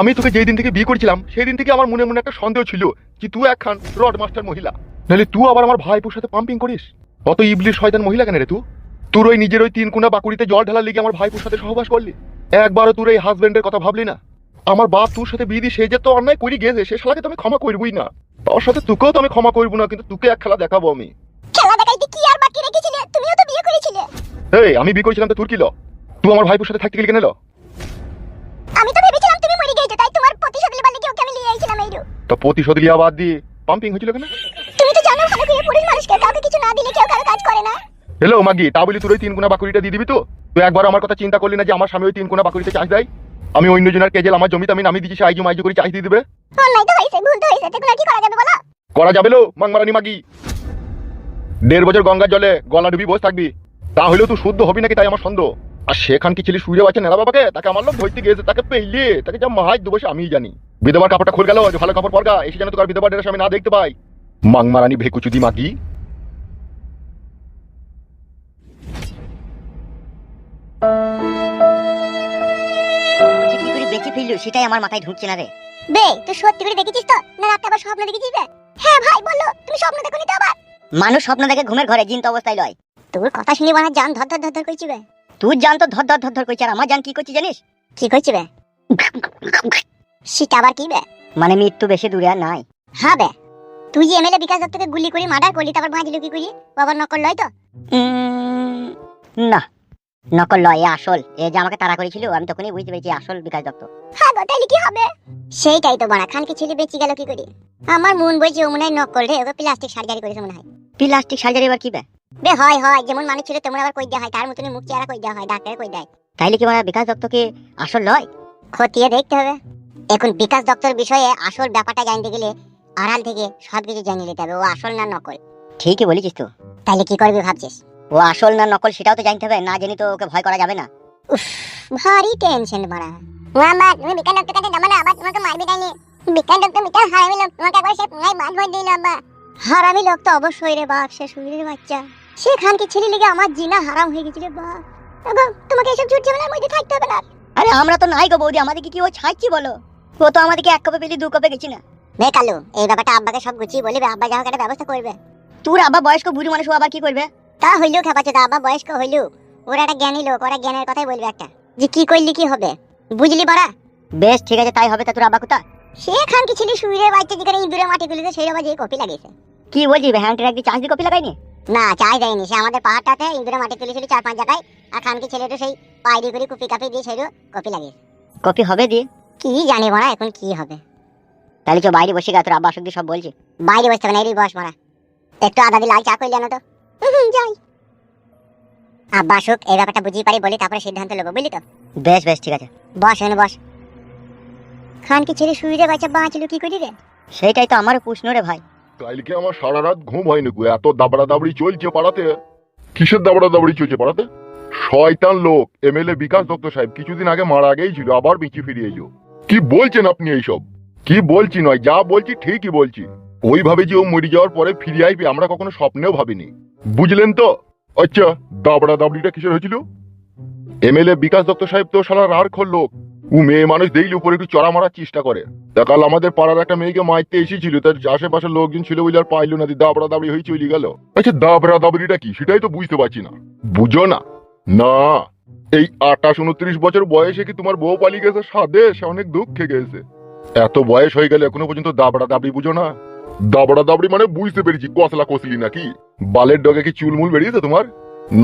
আমি তোকে যেই দিন থেকে বিয়ে করেছিলাম সেই দিন থেকে আমার মনে মনে একটা সন্দেহ ছিল যে তুই একখান রড মাস্টার মহিলা। নাহলে তুই আবার আমার ভাইপুর সাথে পাম্পিং করিস? অত ইবলিশ শয়তান মহিলা কেন রে তুই? তোর ওই নিজের ওই তিন কোনা বাকুড়িতে জল ঢালার লিগে আমার ভাইপুর সাথে সহবাস করলি? একবারও তোর এই হাজবেন্ডের কথা ভাবলি না? আমার বাপ তোর সাথে বিয়ে দিয়ে সে যে তো অন্যায় করি গেছে সে শালাকে তো আমি ক্ষমা করবই না। তার সাথে তোকেও তো আমি ক্ষমা করব না কিন্তু তোকে এক খেলা দেখাবো আমি। খেলা দেখাইতে কি আর বাকি রেখেছিলে? তুমিও তো বিয়ে করেছিলে। এই আমি বিয়ে করেছিলাম তো তোর কি ল? তুই আমার ভাইপুর সাথে থাকতে গেলি কেন তো প্রতিশোধ লিয়া বাদ দিয়ে পাম্পিং হয়েছিল কেন তুমি তো জানো ভালো করে পুরুষ মানুষকে কাউকে কিছু না দিলে কেউ কারও কাজ করে না। হ্যালো মাগি তা বলি তোর ওই তিন কোনা বাকুড়িটা দিয়ে দিবি তো? তুই একবার আমার কথা চিন্তা করলি না যে আমার স্বামী ওই তিন কোনা বাকুড়িতে চাষ দেয়? আমি অন্য জনের কেজেল আমার জমিতে আমি নামিয়ে দিচ্ছি সে আইজু মাইজু করে চাষ দিয়ে দিবে? অন্যায় তো হয়েছে ভুল তো হয়েছে তখন কি করা যাবে বলো? করা যাবে লো মাংমারানি মাগি। দেড় বছর গঙ্গার জলে গলা ডুবি বসে থাকবি। তা তাহলেও তুই শুদ্ধ হবি নাকি তাই আমার সন্দেহ? আর সেখান কি ছেলে শুয়ে আছে নেলা বাবাকে? তাকে আমার লোক ধরতে গিয়েছে তাকে পেইলে তাকে যা মাহাজ দেবো সে আমিই জানি। বিধবার কাপড়টা খুলে গেল যে ভালো কাপড় পরগা এসে যেন তোর বিধবার ড্রেস আমি না দেখতে পাই। মাংমারানি ভেকুচুদি মাগি। বলছি কি করে বেঁচে ফিরলো? সেটাই আমার মাথায় ঢুকছে না রে। বে তুই সত্যি করে দেখেছিস তো? না রাতে আবার স্বপ্ন দেখেছিস বে? হ্যাঁ ভাই বলো তুমি স্বপ্ন দেখোনি তো আবার? মানুষ স্বপ্ন দেখে ঘুমের ঘরে জিন্ত অবস্থায় লয়। তোর কথা শুনে বানা জান ধর ধর ধর ধর কইছি বে। তুই জান তো ধর ধর ধর ধর করছে আর আমার জান কি করছি জানিস? কি কইছি বে? সেটা আবার কি বে? মানে মৃত্যু বেশি দূরে আর নাই। হ্যাঁ বে। তুই যে এমএলএ বিকাশ দত্তকে গুলি করে মার্ডার করলি তারপর ভাঁজলি কি করি নকল লয় তো? না। নকল লয় এ আসল। এ যে আমাকে তাড়া করেছিল আমি তখনই বুঝতে পেরেছি আসল বিকাশ দত্ত। হ্যাঁ গো তাইলে কি হবে? সেইটাই তো বানা খানকে ছেলে বেঁচে গেল কি করে? আমার মন বলছে ও মনে হয় নকল রে ওকে প্লাস্টিক সার্জারি করেছে মনে হয়। প্লাস্টিক সার্জারি এবার কি বে? বে হয় হয় যেমন মানুষ ছিল তেমন আবার কই দেওয়া হয় তার মতনই মুখ চেহারা কই দেওয়া হয় ডাক্তারে কই দেয়। তাইলে কি মানে বিকাশ দত্তকে আসল লয়? খতিয়ে দেখতে হবে। এখন বিকাশ দপ্তর বিষয়ে আসল ব্যাপারটা জানতে গেলে আড়াল থেকে সবকিছু জানিয়ে নিতে হবে ও আসল না নকল? ঠিকই বলেছিস তো। তাহলে কি করবি ভাবছিস? ও আসল না নকল সেটাও তো জানতে হবে না জানি তো ওকে ভয় করা যাবে না। ভারী টেনশন বাড়া মামা তুমি বিকাশ ডক্টর কাছে যাবে না আবার তোমাকে মারবে তাইলে। বিকাশ ডক্টর বিকাশ হারামি লোক তোমাকে একবার সে পুঙ্গাই বাদ ভর দিল আব্বা হারামি লোক তো অবশ্যই রে বাপ সে সুরের বাচ্চা। সে খানকে ছেলে লেগে আমার জিনা হারাম হয়ে গেছিল বাপ। তোমাকে এসব ঝুট ঝামেলার মধ্যে থাকতে হবে না। আরে আমরা তো নাই গো বৌদি আমাদেরকে কি ও ছাড়ছি বলো? ও তো আমাদেরকে এক কপে পেলি দু কপে গেছি না। বে কালু এই ব্যাপারটা আব্বাকে সব গুছিয়ে বলবে আব্বা যা হোক একটা ব্যবস্থা করবে। তোর আবার বয়স্ক বুড়ি মানুষ ও আবার কি করবে? তা হইলেও খেপাচ্ছে তা আব্বা বয়স্ক হইলেও ওরা একটা জ্ঞানী লোক ওরা জ্ঞানের কথাই বলবে একটা। যে কি করলি কি হবে? বুঝলি বাড়া? বেশ ঠিক আছে তাই হবে তা তোর আবার কোথা সে খান কি ছিল সুইরের বাচ্চা যেখানে ইঁদুরে মাটি তুলেছে সেই আবার যে কপি লাগিয়েছে। কি বলছি ভ্যানটির একদিন চাষ দিয়ে কপি লাগাইনি? না চাই দেয়নি সে আমাদের পাহাড়টাতে ইঁদুরে মাটি তুলেছিল চার পাঁচ জায়গায়। আর খানকি ছেলেটা সেই পায়রি করে কুপি কাপি দিয়ে সেই কপি লাগিয়েছে। কপি হবে দিয়ে? কি জানি মারা এখন কি হবে? তাহলে চো বাইরে বসে গা তোর আব্বা আসুক সব বলছি। বাইরে বসতে হবে না এই বস মারা। একটু আদা দিয়ে লাল চা করলি আনো তো। যাই। আব্বা আসুক এই ব্যাপারটা বুঝিয়ে পারি বলি তারপরে সিদ্ধান্ত নেব বুঝলি তো? বেশ বেশ ঠিক আছে। বস এনে বস। খানকি ছেলে সুইরে বাচ্চা বাঁচল কি করি রে? সেইটাই তো আমারও প্রশ্ন রে ভাই। কালকে আমার সারা রাত ঘুম হয়নি গো এত দাবড়া দাবড়ি চলছে পাড়াতে। কিসের দাবড়া দাবড়ি চলছে পাড়াতে? শয়তান লোক এমএলএ বিকাশ দত্ত সাহেব কিছুদিন আগে মারা আগেই ছিল আবার বেঁচে ফিরে এলো। কি বলছেন আপনি এইসব? কি বলছি নয়, যা বলছি ঠিকই বলছি। ওইভাবে যে ও মরে যাওয়ার পরে ফিরে আসবে, আমরা কখনো স্বপ্নেও ভাবিনি। বুঝলেন তো? আচ্ছা দাবড়া দাবড়িটা কিসের হয়েছিল? এমএলএ বিকাশ দত্ত সাহেব তো সারা রার খোর লোক। ও মেয়ে মানুষ দেখলে উপরে একটু চড়া মারার চেষ্টা করে। তা কাল আমাদের পাড়ার একটা মেয়েকে মারতে এসেছিল, তার আশেপাশের লোকজন ছিল বলে আর পাইলো না দাবড়া দাবড়ি হয়ে চলে গেল। আচ্ছা দাবড়া দাবড়িটা কি? সেটাই তো বুঝতে পারছি না। বুঝো না। না। এই আঠাশ উনত্রিশ বছর বয়সে কি তোমার বউ পালিয়ে গেছে সাদে সে অনেক দুঃখে গেছে। এত বয়স হয়ে গেলে এখনও পর্যন্ত দাবড়া দাবড়ি বুঝো না। দাবড়া দাবড়ি মানে বুঝতে পেরেছি, কসলা কসলি নাকি? বালের ডগে কি চুলমুল বেরিয়েছে তোমার?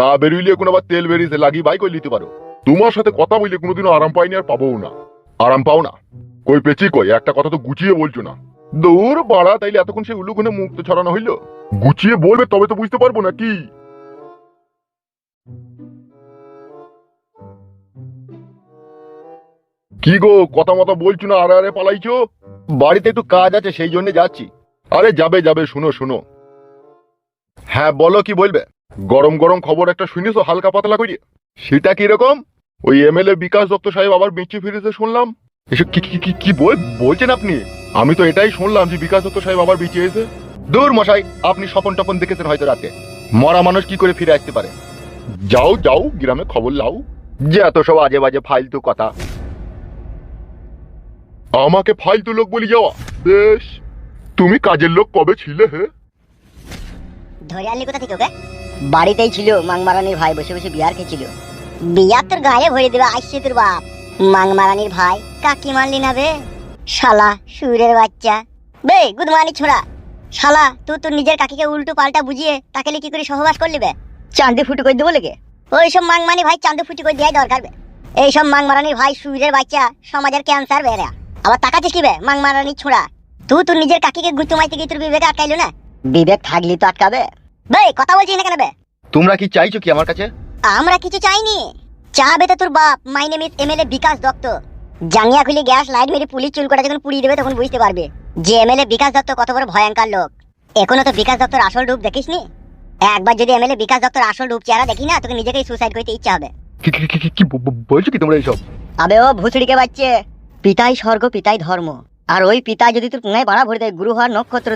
না বেরিয়ে এখন আবার তেল বেরিয়েছে লাগিয়ে বাই করে নিতে পারো। তোমার সাথে কথা বললে কোনোদিনও আরাম পাইনি আর পাবো না। আরাম পাও না? কই পেছি কই, একটা কথা তো গুছিয়ে বলছো না। দৌড় বাড়া, তাইলে এতক্ষণ সে উলুগুনে মুখ তো ছড়ানো হইল? গুছিয়ে বলবে তবে তো বুঝতে পারব না কি কি গো, কথা মতো বলছো না আরে আরে পালাইছো? বাড়িতে একটু কাজ আছে, সেই জন্য যাচ্ছি। আরে যাবে যাবে, শুনো শুনো। হ্যাঁ বলো কি বলবে? গরম গরম খবর একটা শুনেছো, হালকা পাতলা করি সেটা কি রকম ওই এমএলএ বিকাশ দত্ত সাহেব আবার বেঁচে ফিরেছে শুনলাম। এসব কি কি কি কি বল, বলছেন আপনি? আমি তো এটাই শুনলাম যে বিকাশ দত্ত সাহেব আবার বেঁচে এসে দূর মশাই, আপনি স্বপন টপন দেখেছেন হয়তো রাতে। মরা মানুষ কি করে ফিরে আসতে পারে? যাও যাও, গ্রামে খবর লাও। যে এত সব আজে বাজে ফালতু কথা। আমাকে ফালতু লোক বলি যাওয়া। বেশ, তুমি কাজের লোক কবে ছিলে হে? ধরে আনলি কোথা থেকে ওকে? বাড়িতেই ছিল মাংমারানির ভাই, বসে বসে বিয়ার খেয়েছিল। বিয়া তোর গায়ে ভরে দেবে আসছে তোর বাপ। মাংমারানির ভাই, কাকি মারলি না বে? শালা, সুরের বাচ্চা। বে গুদমানি ছোড়া। শালা, তুই তোর নিজের কাকিকে উল্টো পাল্টা বুঝিয়ে তাকে কি করে সহবাস করলি বে? চান্দি ফুটু করে দেবো লেগে। ওইসব মাংমানি ভাই চান্দু ফুটি করে দেওয়াই দরকার বে। এইসব মাংমারানির ভাই, সুরের বাচ্চা, সমাজের ক্যান্সার বেড়া আবার তাকাচ্ছিস কি বে মাংমারানি ছোড়া। তুই তোর নিজের কাকিকে গুত্তু মাইতে গিয়ে তোর বিবেকে আটকাইলো না? বিবেক থাকলি তো আটকাবে। বে কথা বলছিস না কেন বে? তোমরা কি চাইছো কি আমার কাছে? আমরা কিছু চাইনি। চাবে তো তোর বাপ my name is MLA Bikash Dutta. জাঙ্গিয়া খুলে গ্যাস লাইট মেরে পুলিশ চুল করে যখন পুড়িয়ে দেবে তখন বুঝতে পারবে যে এমএলএ বিকাশ দত্ত কত বড় ভয়ঙ্কর লোক। এখনও তো বিকাশ দত্তর আসল রূপ দেখিসনি? একবার যদি এমএলএ বিকাশ দত্তর আসল রূপ চেহারা দেখি না তোকে নিজেকেই সুসাইড করতে ইচ্ছা হবে। কি কি- কি- কি- বলছো কি তোমরা এইসব? আবে ও ভুসড়িকে বাচ্চে। পিতাই স্বর্গ, পিতাই ধর্ম। আর ওই পিতা যদি তোর পুনায় বাড়া ভরে দেয়, গুরু হওয়ার নক্ষত্র